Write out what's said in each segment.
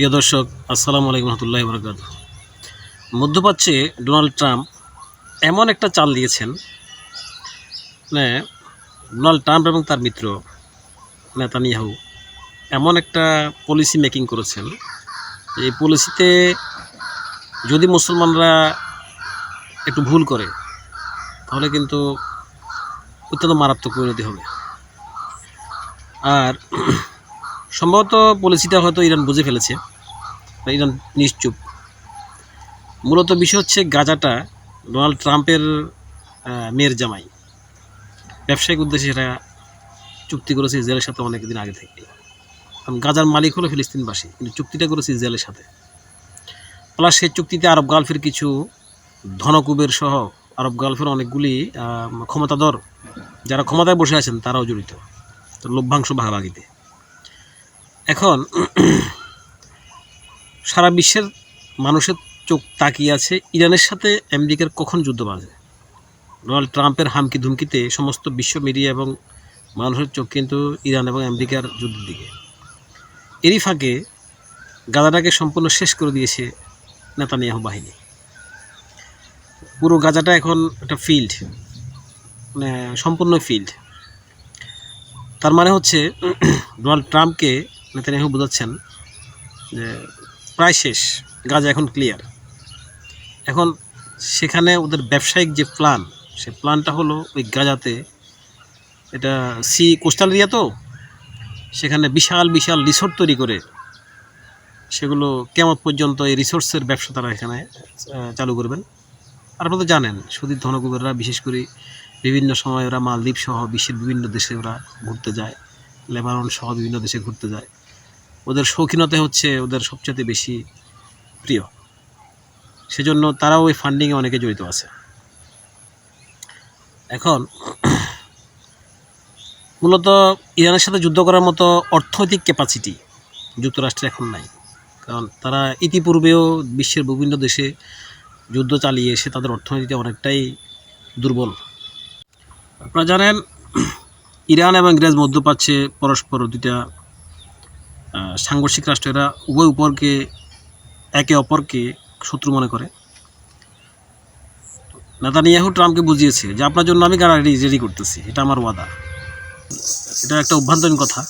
প্রিয় দর্শক, আসসালামু আলাইকুম রহমতুল্লাহ বরকাত মধ্যপ্রাচ্যে ডোনাল্ড ট্রাম্প এমন একটা চাল দিয়েছেন মানে ডোনাল্ড ট্রাম্প এবং তার মিত্র নেতানিয়াহু এমন একটা পলিসি মেকিং করেছেন। এই পলিসিতে যদি মুসলমানরা একটু ভুল করে, তাহলে কিন্তু অত্যন্ত মারাত্মক পরিণতি হবে। আর সম্ভবত পলিসিটা হয়তো ইরান বুঝে ফেলেছে ইরান নিশ্চুপ। মূলত বিষয় হচ্ছে গাজাটা ডোনাল্ড ট্রাম্পের মেয়ের জামাই। ব্যবসায়িক উদ্দেশ্যে সেটা চুক্তি করেছে ইসরায়েলের সাথে অনেক দিন আগে থেকে। কারণ গাজার মালিক হলো ফিলিস্তিনবাসী, কিন্তু চুক্তিটা করেছে ইসরায়েলের সাথে। প্লাস সেই চুক্তিতে আরব গালফের কিছু ধনকুবের সহ আরব গালফের অনেকগুলি ক্ষমতাধর, যারা ক্ষমতায় বসে আছেন, তারাও জড়িত। লভ্যাংশ ভাগাভাগিতে। এখন সারা বিশ্বের মানুষের চোখ তাকিয়ে আছে ইরানের সাথে আমেরিকার কখন যুদ্ধ বাজে ডোনাল্ড ট্রাম্পের হামকি ধুমকিতে সমস্ত বিশ্ব মিডিয়া এবং মানুষের চোখ কিন্তু ইরান এবং আমেরিকার যুদ্ধের দিকে। এরই ফাঁকে গাজাটাকে সম্পূর্ণ শেষ করে দিয়েছে নেতানিয়াহু বাহিনী। পুরো গাজাটা এখন একটা ফিল্ড মানে সম্পূর্ণ ফিল্ড তার মানে হচ্ছে ডোনাল্ড ট্রাম্পকে নেতানিয়াহু বোঝাচ্ছেন যে প্রায় শেষ, গাজা এখন ক্লিয়ার এখন সেখানে ওদের ব্যবসায়িক যে প্ল্যান সে প্ল্যানটা হলো ওই গাজাতে এটা সি কোস্টাল এরিয়া তো, সেখানে বিশাল বিশাল রিসোর্ট তৈরি করে সেগুলো কেমন পর্যন্ত এই রিসোর্সের ব্যবসা তারা এখানে চালু করবেন। আর আপনারা তো জানেন, সুদীর ধনকুবেররা বিশেষ করে বিভিন্ন সময় ওরা মালদ্বীপ সহ বিশ্বের বিভিন্ন দেশে ওরা ঘুরতে যায়। লেবানন সহ বিভিন্ন দেশে ঘুরতে যায়। ওদের শৌখিনতা হচ্ছে ওদের সবচেয়ে বেশি প্রিয়। সেজন্য তারাও ওই ফান্ডিংয়ে অনেকে জড়িত আছে। এখন মূলত ইরানের সাথে যুদ্ধ করার মতো অর্থনৈতিক ক্যাপাসিটি যুক্তরাষ্ট্রের এখন নাই। কারণ তারা ইতিপূর্বেও বিশ্বের বিভিন্ন দেশে যুদ্ধ চালিয়ে এসে তাদের অর্থনীতিতে অনেকটাই দুর্বল। আপনারা জানেন ইরান এবং ইংরেজ মধ্যপ্রাচ্যে পরস্পর দুইটা সাংঘর্ষিক রাষ্ট্র, এরা উভয় উপরকে, একে অপরকে শত্রু মনে করে। নেতানিয়াহু ট্রাম্পকে বুঝিয়েছে যে, আপনার জন্য আমি গাড়ি রেডি করতেছি। এটা আমার ওয়াদা। এটা একটা অভ্যন্তরীণ কথা।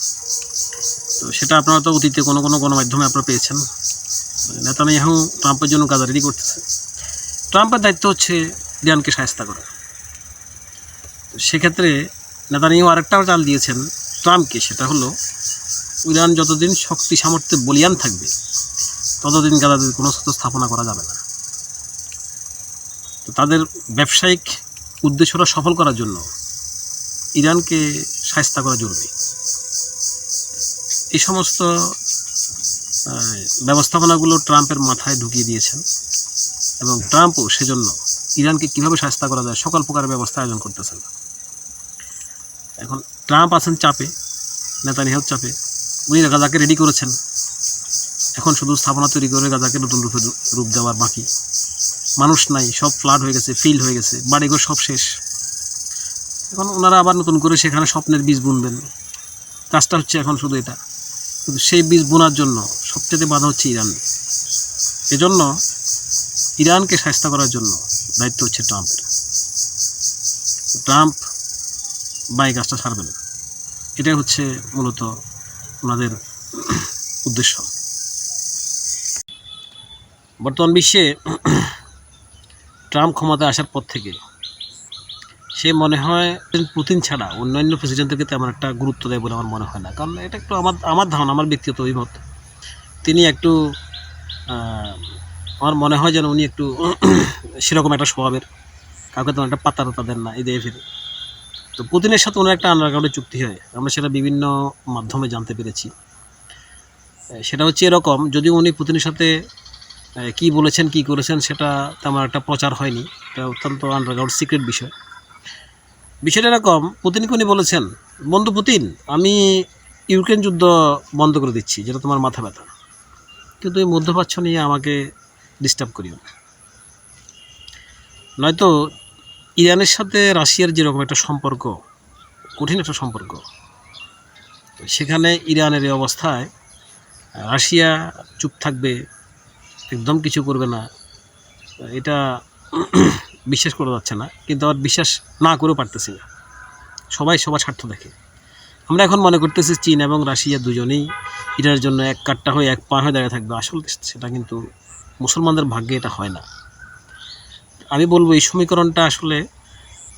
তো সেটা আপনারা তো অতীতে কোনো কোনো গণমাধ্যমে আপনারা পেয়েছেন। নেতানিয়াহু ট্রাম্পের জন্য গাজা রেডি করতেছে। ট্রাম্পের দায়িত্ব হচ্ছে ইরানকে সাহায্য করা। সেক্ষেত্রে নেতানিয়াহু আরেকটাও চাল দিয়েছেন ট্রাম্পকে, সেটা হলো ইরান যতদিন শক্তি, সামর্থ্যে বলিয়ান থাকবে, ততদিন গাজাতে কোনো শস্ত্র স্থাপনা করা যাবে না। তো তাদের ব্যবসায়িক উদ্দেশ্যটা সফল করার জন্য ইরানকে সাহায্য করা জরুরি। এই সমস্ত ব্যবস্থাপনাগুলো ট্রাম্পের মাথায় ঢুকিয়ে দিয়েছেন এবং ট্রাম্পও সেজন্য ইরানকে কীভাবে সাহায্য করা যায় সকল প্রকার ব্যবস্থা আয়োজন করতেছেন। এখন ট্রাম্প আছেন চাপে নেতানিয়াহুর চাপে, উনি গাজাকে রেডি করেছেন। এখন শুধু স্থাপনা তৈরি করে গাজাকে নতুন রূপে রূপ দেওয়ার বাকি। মানুষ নাই, সব ফ্লাড হয়ে গেছে ফিল্ড হয়ে গেছে, বাড়িঘর সব শেষ। এখন ওনারা আবার নতুন করে সেখানে স্বপ্নের বীজ বুনবেন। কাজটা হচ্ছে এখন শুধু এটা। কিন্তু সেই বীজ বোনার জন্য সবচেয়ে বাধা হচ্ছে ইরান। এজন্য ইরানকে সাহায্য করার জন্য দায়িত্ব হচ্ছে ট্রাম্পের ট্রাম্প বা এই কাজটা ছাড়বেন না। এটাই হচ্ছে মূলত ওনাদের উদ্দেশ্য। বর্তমান বিশ্বে ট্রাম্প ক্ষমতায় আসার পর থেকে সে মনে হয় পুতিন ছাড়া অন্যান্য প্রেসিডেন্টদেরকে তেমন একটা গুরুত্ব দেয় বলে আমার মনে হয় না। কারণ এটা একটু আমার আমার ধারণা, আমার ব্যক্তিগত অভিমত। তিনি একটু আমার মনে হয় যেন উনি একটু সেরকম একটা স্বভাবের, কাউকে তেমন একটা পাত্তা দেন না, এই ফিরে তো পুতিনের সাথে ওনার একটা আন্ডারগ্রাউন্ডে চুক্তি হয়। আমরা সেটা বিভিন্ন মাধ্যমে জানতে পেরেছি। সেটা হচ্ছে এরকম, যদি উনি পুতিনের সাথে কি বলেছেন, কি করেছেন, সেটা তেমন একটা প্রচার হয়নি। এটা অত্যন্ত আন্ডারগ্রাউন্ড সিক্রেট বিষয়। বিষয়টা এরকম, পুতিনকে উনি বলেছেন, বন্ধু পুতিন, আমি ইউক্রেন যুদ্ধ বন্ধ করে দিচ্ছি, যেটা তোমার মাথা ব্যথা। কিন্তু এই মধ্যপ্রাচ্য নিয়ে আমাকে ডিস্টার্ব করিও না। নয়তো ইরানের সাথে রাশিয়ার যেরকম একটা সম্পর্ক, কঠিন একটা সম্পর্ক, সেখানে ইরানের এই অবস্থায়, রাশিয়া চুপ থাকবে, একদম কিছু করবে না, এটা বিশ্বাস করা যাচ্ছে না, কিন্তু আবার বিশ্বাস না করেও পারতেছি না। সবাই সবার স্বার্থ দেখে। আমরা এখন মনে করতেছি চীন এবং রাশিয়া দুজনেই এটার জন্য এক কাট্টা হয়ে, এক পা হয়ে দাঁড়িয়ে থাকবে। আসলে সেটা কিন্তু মুসলমানদের ভাগ্যে এটা হয় না। আমি বলব এই সমীকরণটা আসলে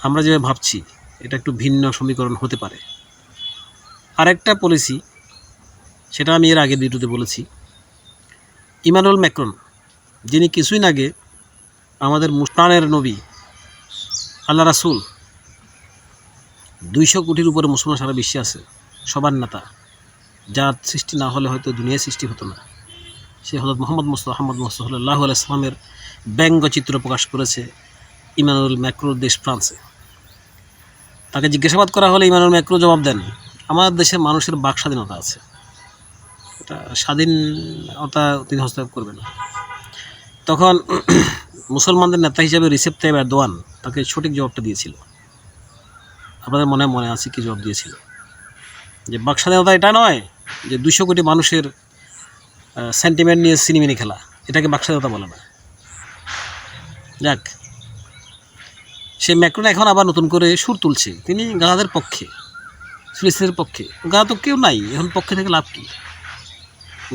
আমরা যেভাবে ভাবছি, এটা একটু ভিন্ন সমীকরণ হতে পারে। আরেকটা পলিসি সেটা আমি এর আগে ভিডিওতে বলেছি। ইমানুয়েল ম্যাক্রন, যিনি কিছুদিন আগে আমাদের মুস্তানের নবী, আল্লাহ রাসুল, দুইশো কোটির উপরে মুসলমান সারা বিশ্বে আছে, সবার নেতা। যার সৃষ্টি না হলে হয়তো দুনিয়ায় সৃষ্টি হতো না। সে হজরত মোহাম্মদ মুস্তফা আহমদ মুস্তফাল্লাহ ইসলামের ব্যঙ্গচিত্র প্রকাশ করেছে ইমানুল ম্যাক্রোর দেশ ফ্রান্সে। তাকে জিজ্ঞাসাবাদ করা হলে ইমানুল ম্যাক্রো জবাব দেন, আমাদের দেশে মানুষের বাক স্বাধীনতা আছে। এটা স্বাধীনতা তিনি হস্তক্ষেপ করবেন না। তখন মুসলমানদের নেতা হিসেবে রিসেপ তাইব এরদোয়ান তাকে সঠিক জবাবটা দিয়েছিল। আপনাদের মনে মনে আছে কি জবাব দিয়েছিল? যে বাক স্বাধীনতা এটা নয় যে দুশো কোটি মানুষের সেন্টিমেন্ট নিয়ে সিনেমিনি খেলা। এটাকে বাক স্বাধীনতা বলে না। যাক। সে ম্যাক্রন এখন আবার নতুন করে সুর তুলছে। তিনি গাঁদের পক্ষে ফিলিস্তিনের পক্ষে। গাঁ তো কেউ নাই, এখন পক্ষে থেকে লাভ কি?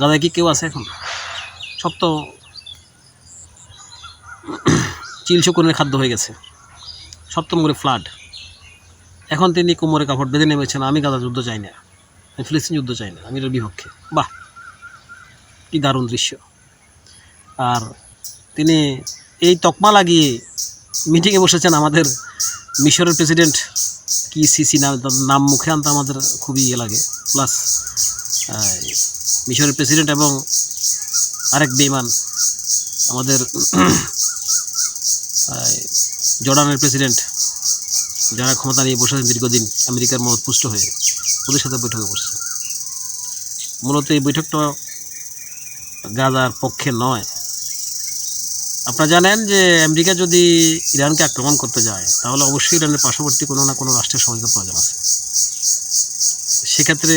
গাঁদায় কি কেউ আছে এখন? সব তো চিল শকুনের খাদ্য হয়ে গেছে। সপ্তম করে ফ্লাড। এখন তিনি কোমরে কাপড় বেঁধে নেমেছেন, আমি গাদা যুদ্ধ চাই না। আমি ফিলিস্তিন যুদ্ধ চাই না, আমি এর বিপক্ষে। বাহ! কি দারুণ দৃশ্য। আর তিনি এই তকমা লাগিয়ে মিটিংয়ে বসেছেন আমাদের মিশরের প্রেসিডেন্ট কি সিসি নাম নাম মুখে আনতে আমাদের খুবই ইয়ে লাগে। প্লাস মিশরের প্রেসিডেন্ট এবং আরেক বেইমান আমাদের জর্ডানের প্রেসিডেন্ট যারা ক্ষমতা নিয়ে বসে আছেন দীর্ঘদিন আমেরিকার মত পুষ্ট হয়ে, ওদের সাথে বৈঠকে বসছে মূলত এই বৈঠকটা গাজার পক্ষে নয়। আপনারা জানেন যে আমেরিকা যদি ইরানকে আক্রমণ করতে যায়, তাহলে অবশ্যই ইরানের পার্শ্ববর্তী কোনো না কোনো রাষ্ট্রের সহযোগিতা প্রয়োজন আছে। সেক্ষেত্রে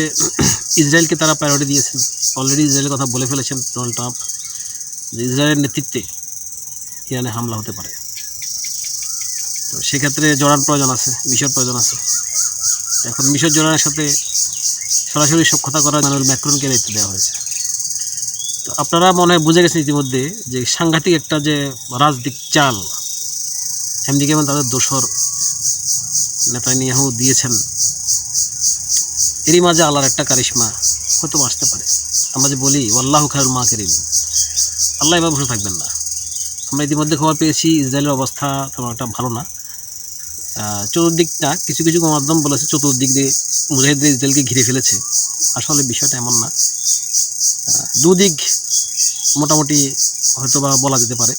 ইসরায়েলকে তারা প্রায়োরিটি দিয়েছেন অলরেডি ইসরায়েলের কথা বলে ফেলেছেন ডোনাল্ড ট্রাম্প যে ইসরায়েলের নেতৃত্বে ইরানে হামলা হতে পারে। তো সেক্ষেত্রে জড়ান প্রয়োজন আছে, মিশর প্রয়োজন আছে। এখন মিশর জড়ানের সাথে সরাসরি সক্ষতা করার মানুষ ম্যাক্রনকে দায়িত্ব দেওয়া হয়েছে। তো আপনারা মনে হয় বুঝে গেছেন ইতিমধ্যে যে সাংঘাতিক একটা যে রাজনৈতিক চাল আমেরিকা এবং তাদের দোসর নেতানিয়াহু দিয়েছেন। এরই মাঝে আল্লাহর একটা কারিশমা হয়তো আসতে পারে। আমরা যে বলি আল্লাহ খায়ুল মা কেরিম আল্লাহ এবার বসে থাকবেন না। আমরা ইতিমধ্যে খবর পেয়েছি, ইসরায়েলের অবস্থা তেমন একটা ভালো না। চতুর্দিকটা কিছু কিছু গণমাধ্যম বলেছে, চতুর্দিক দিয়ে মুজাহিদদের ইসরায়েলকে ঘিরে ফেলেছে। আসলে বিষয়টা এমন না। দুদিক মোটামুটি হয়তো বা বলা যেতে পারে।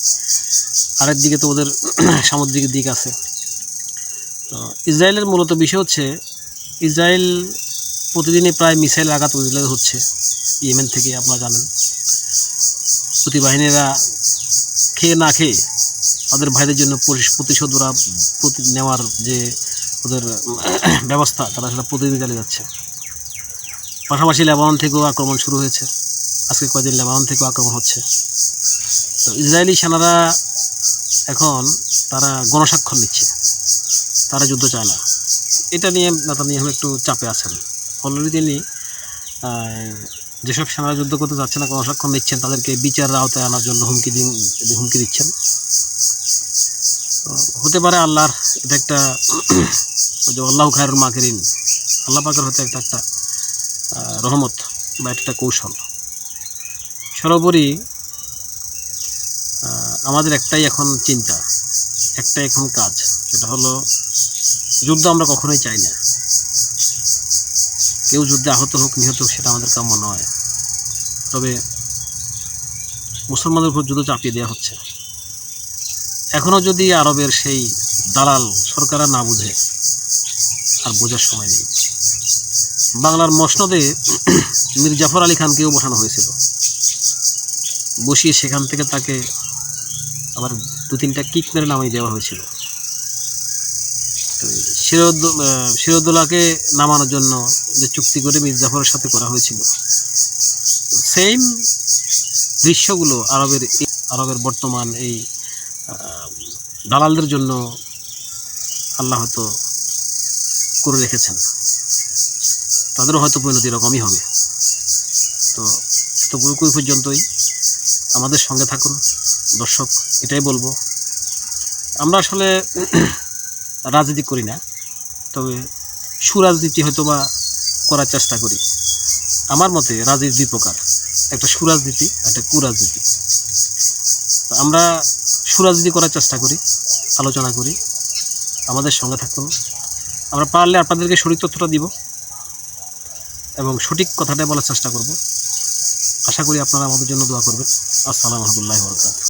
আরেক দিকে তো ওদের সামুদ্রিক দিক আছে। তো ইসরায়েলের মূলত বিষয় হচ্ছে, ইসরায়েল প্রতিদিনই প্রায় মিসাইল আঘাত ইসরায়েল হচ্ছে ইয়েমেন থেকে, আপনারা জানেন। প্রতিবাহিনীরা খেয়ে না খেয়ে তাদের ভাইদের জন্য প্রতিশোধ ওরা প্রতি নেওয়ার যে ওদের ব্যবস্থা, তারা সেটা প্রতিদিন চালিয়ে যাচ্ছে। পাশাপাশি লেবানন থেকেও আক্রমণ শুরু হয়েছে। আজকে কয়েকদিন লেবানন থেকেও আক্রমণ হচ্ছে। তো ইসরায়েলি সেনারা এখন তারা গণস্বাক্ষর নিচ্ছে। তারা যুদ্ধ চায় না। এটা নিয়ে নেতানিয়াহু একটু চাপে আছেন। অলরেডি তিনি যেসব সেনারা যুদ্ধ করতে যাচ্ছে না, গণস্বাক্ষর নিচ্ছেন, তাদেরকে বিচারের আওতায় আনার জন্য হুমকি দিন, হুমকি দিচ্ছেন। হতে পারে আল্লাহর এটা একটা যে আল্লাহ খায়রুল মাকেরিন, আল্লাহ পাকের হতে একটা একটা রহমত বা একটা কৌশল। সর্বোপরি আমাদের একটাই এখন চিন্তা, একটাই এখন কাজ, সেটা হলো যুদ্ধ আমরা কখনোই চাই না। কেউ যুদ্ধে আহত হোক, নিহত হোক, সেটা আমাদের কাম্য নয়। তবে মুসলমানদের উপর যুদ্ধ চাপিয়ে দেওয়া হচ্ছে। এখনও যদি আরবের সেই দালাল সরকাররা না বুঝে, আর বোঝার সময় নেই। বাংলার মসনদে মীর জাফর আলী খানকেও বসানো হয়েছিল। বসিয়ে সেখান থেকে তাকে আবার দু তিনটা কিক মেরে নামিয়ে দেওয়া হয়েছিল। আহ, সিরাজউদ্দৌলাকে নামানোর জন্য যে চুক্তি করে মীর জাফরের সাথে করা হয়েছিল। সেম দৃশ্যগুলো আরবের আরবের বর্তমান এই দালালদের জন্য আল্লাহ হয়তো করে রেখেছেন। তাদেরও হয়তো পরিণতি এরকমই হবে। তো তো পুরোপুরি পর্যন্তই। আমাদের সঙ্গে থাকুন, দর্শক, এটাই বলব। আমরা আসলে রাজনীতি করি না, তবে সুরাজনীতি হয়তো বা করার চেষ্টা করি। আমার মতে রাজনীতি দুই প্রকার, একটা সুরাজনীতি একটা কুরাজনীতি। তো আমরা সুরাজনীতি করার চেষ্টা করি, আলোচনা করি, আমাদের সঙ্গে থাকুন। আমরা পারলে আপনাদেরকে সঠিক তথ্যটা দিব এবং সঠিক কথাটাই বলার চেষ্টা করব। আশা করি আপনারা আমাদের জন্য দোয়া করবেন। আসসালামু রহমতুল্লাহ বরকাত